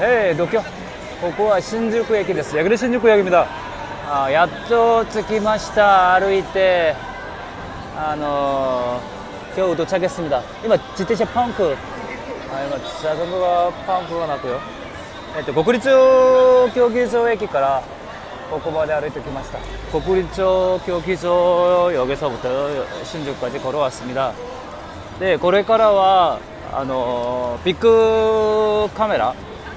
えー、どきょここは新宿駅です。矢栗新宿駅입니다。あやっと着きました。歩いて、あのー、今日도착했습니다。今、自転車パンク。あ今、자전거가パンクが鳴くよ。えっと、国立競技場駅からここまで歩いてきました。国立競技場여기서부터新宿까지 걸어왔습니다. 네, これからはあのビッグカメラ、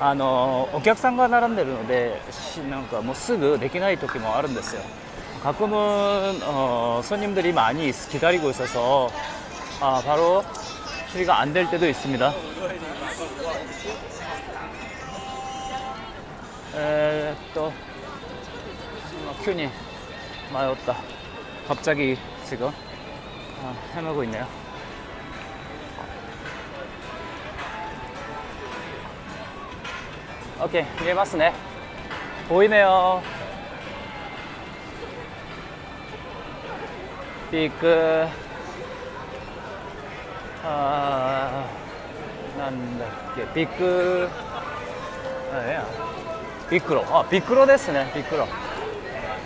あのお客さんが並んでるのでしなんかもうすぐできない時もあるんですよ. 가끔은 어, 손님들이 많이 있- 기다리고 있어서 아, 바로 수리가 안 될 때도 있습니다. 에, 또 큐니 마였다. 갑자기 지금 아, 헤매고 있네요. 오케이, 이게 맞네. 보이네요. 삐끗. 아, 난다. 삐끗. 예. 아야. 비끄러. 아, 어, 비끄러 됐으네. 비끄러.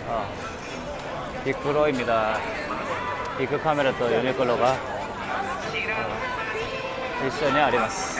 어. 비끄러입니다. 비크 카메라 또 유니클로가 어, 미션이 아리마스.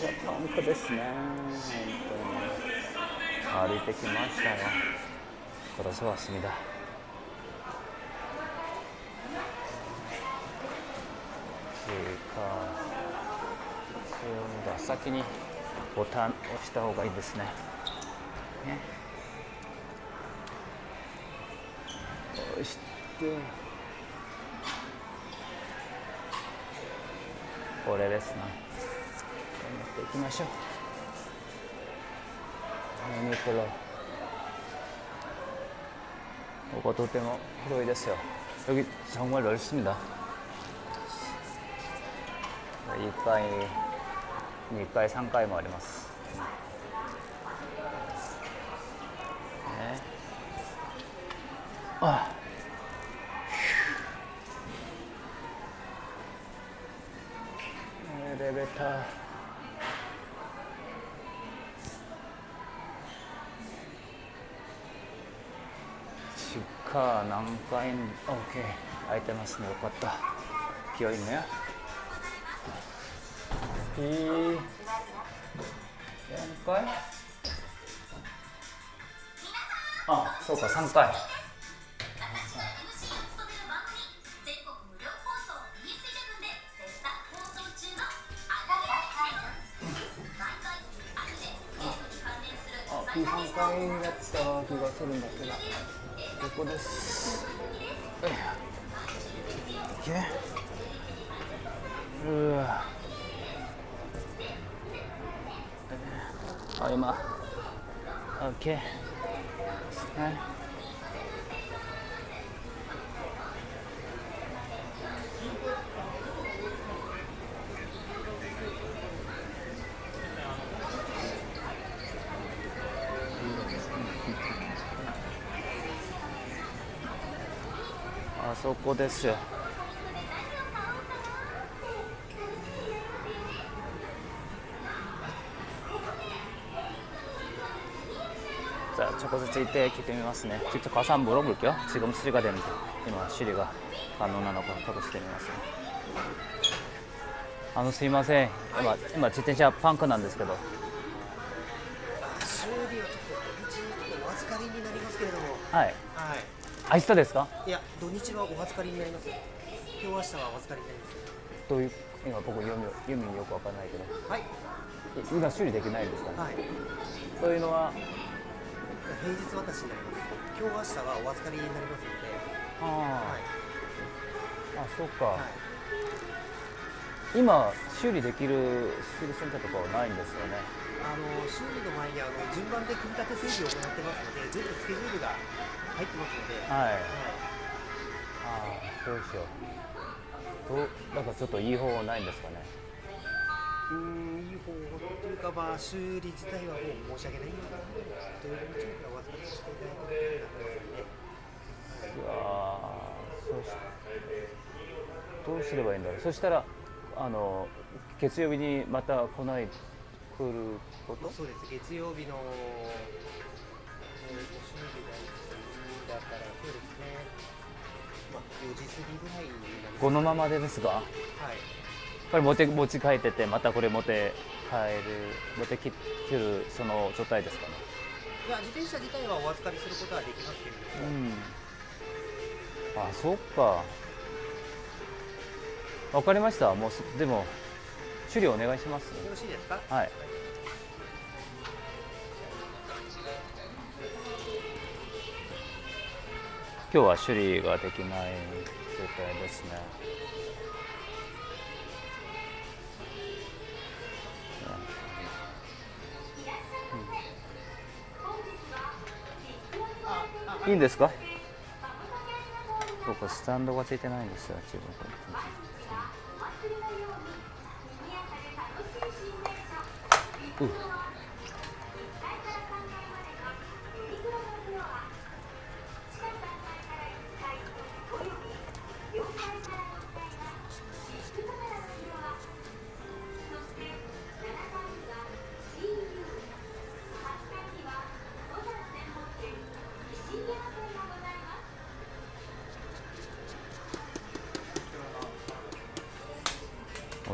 本当ですね。本当に。歩いてきましたよ。今年は休みだ。いうか先にボタン押した方がいいですね。ね。して。これですね。持っていきましょうユニクロこことても広いですよ여기정말넓습니다1階2階3階もありますねあエレベーター 地下何階 OK 空いてますね。よかった。気をいいねい4回？あそうか3回。3階だった気がするんだけどここですいけうわあ今 OK はいそこですよ자 저곳에 찔때聞いてみますね직접 가서 한번 물어볼게요 지금 수리가 되는지今修理が可能なのか確認してみますねあのすいません今今自転車パンクなんですけど修理はちょっと土日お預かりになりますけれども、はいはい。 明日ですか？いや、土日はお預かりになります。今日明日はお預かりになります。どういう今僕読み読みよくわかんないけどはい。い今修理できないんですか？ね、はい。そういうのは？平日私になります。今日明日はお預かりになりますので、あはい。あ、あそうか、はい。今修理できる修理センターとかはないんですよね？あの修理の前にあの順番で組み立て整備を行ってますので、全部スケジュールが入ってますので、はい。はい。ああどうしよう。どうなんかちょっといい方法ないんですかね？うーん、いい方法というか、まあ、修理自体はもう申し訳ないんですけど、土曜日日曜日はお預かりしていただいているということになってますので、うわーそうしどうすればいいんだろう。そしたらあの月曜日にまた来ない来ること？そうです、月曜日の、えー、ご修理だだから、そうですね、まあ、4時過ぎぐらいになり。このままでですがはい。これ持って持ち帰っててまたこれ持って帰る持ってきてるその状態ですかね？いや、自転車自体はお預かりすることはできますけれども、うん。あそっかわかりました。もうすでも修理お願いします。よろしいですか？はい。今日は修理ができない状態ですね。うん。いいんですか？そうかスタンドがついてないんですよ自分うん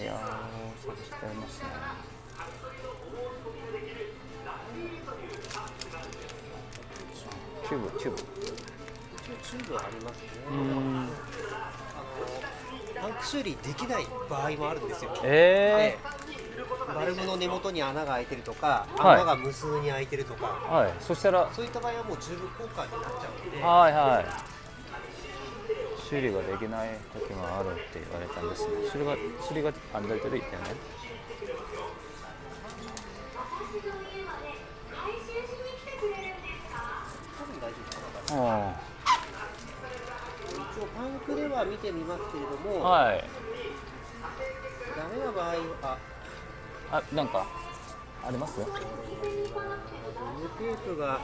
タイヤを外してますね。チューブ、チューブ。チューブはありますね。うん。あのパンク修理できない場合もあるんですよ。えでバルブの根元に穴が開いてるとか、はい穴が無数に開いてるとか、ー、はい。そしたら、そういった場合はもうチューブ交換になっちゃうので、はいはい。修理ができない時があるって言われたんですね。それがそれが安全とで言ったよね。あ一応パンクでは見てみますけれども、はい、ダメな場合は。あなんかあります？ゴムテープが。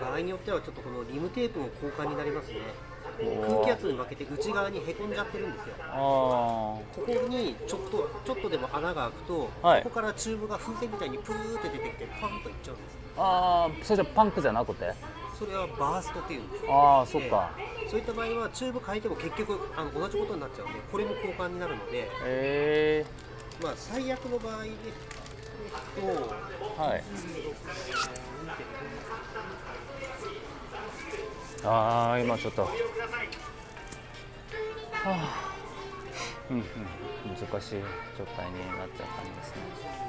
場合によってはちょっとこのリムテープも交換になりますね。空気圧に負けて内側にへこんじゃってるんですよ。あここにちょっとちょっとでも穴が開くと、はい。ここからチューブが風船みたいにプーって出てきてパンといっちゃうんですーあーそれじゃパンクじゃなくて？それはバーストっていうんですああそっか。えそういった場合はチューブ変えても結局あの同じことになっちゃうんでこれも交換になるのでえまあ最悪の場合ですとー、はいああ今ちょっと。はあ。うんうん。難しい状態になっちゃったんですね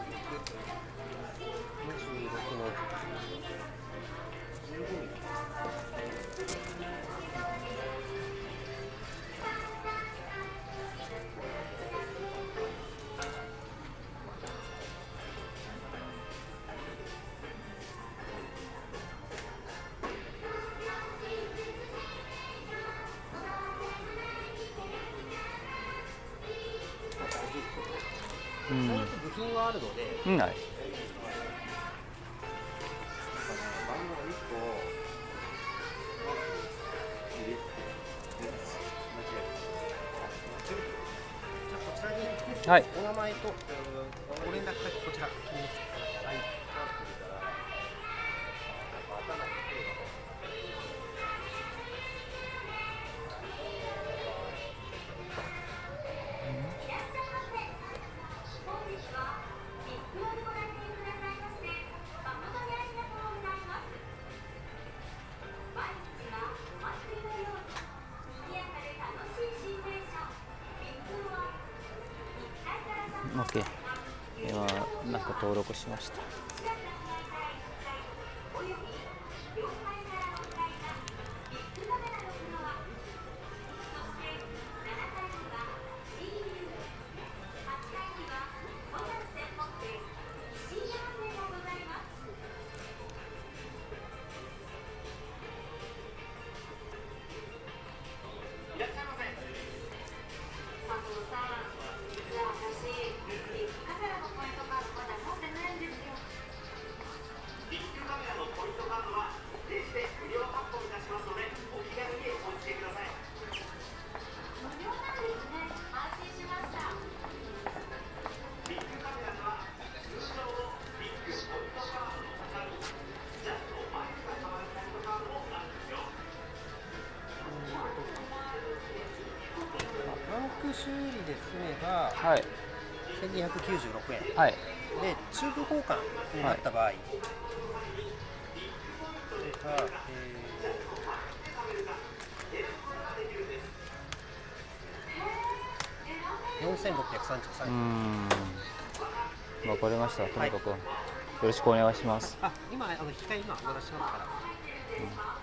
うん。最悪部品はあるので、うんはい。番号1個入れてじゃあこちらにはい。お名前とうんご連絡先こちら登録しました。円。はい。でチューブ交換になった場合、これが、えー、4633うー円、ん。わかりました。とにかくよろしくお願いします。あ今あの機械今お出ししますから。そ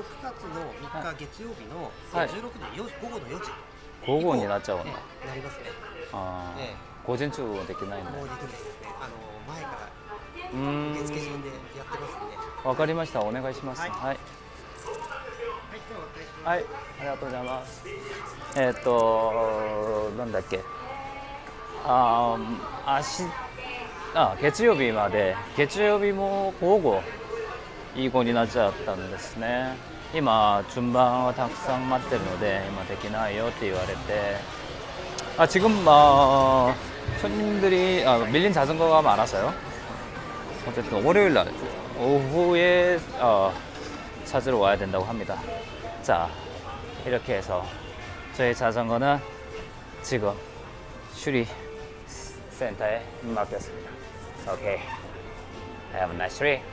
一応9月の3日月曜日のはい。16時、4午後の4時午後になっちゃうのええなりますね。あえあ午前中はできないんだ。もうできないですね。あの前からうーん。受付人でやってますんで。わかりました。お願いします。はい。はい。はい、ではお願いします。はい、ありがとうございます。えっ、と、なんだっけ。あー、あし、あ、月曜日まで、月曜日も午後、いい子になっちゃったんですね。 今、順番はたくさん待ってるので、今できないよって言われて。아 지금 어, 손님들이 아, 밀린 자전거가 많아서요. 어쨌든 월요일 날 오후에 어, 찾으러 와야 된다고 합니다. 자, 이렇게 해서 저희 자전거는 지금 수리 센터에 맡겼습니다. 오케이. Have a nice trip.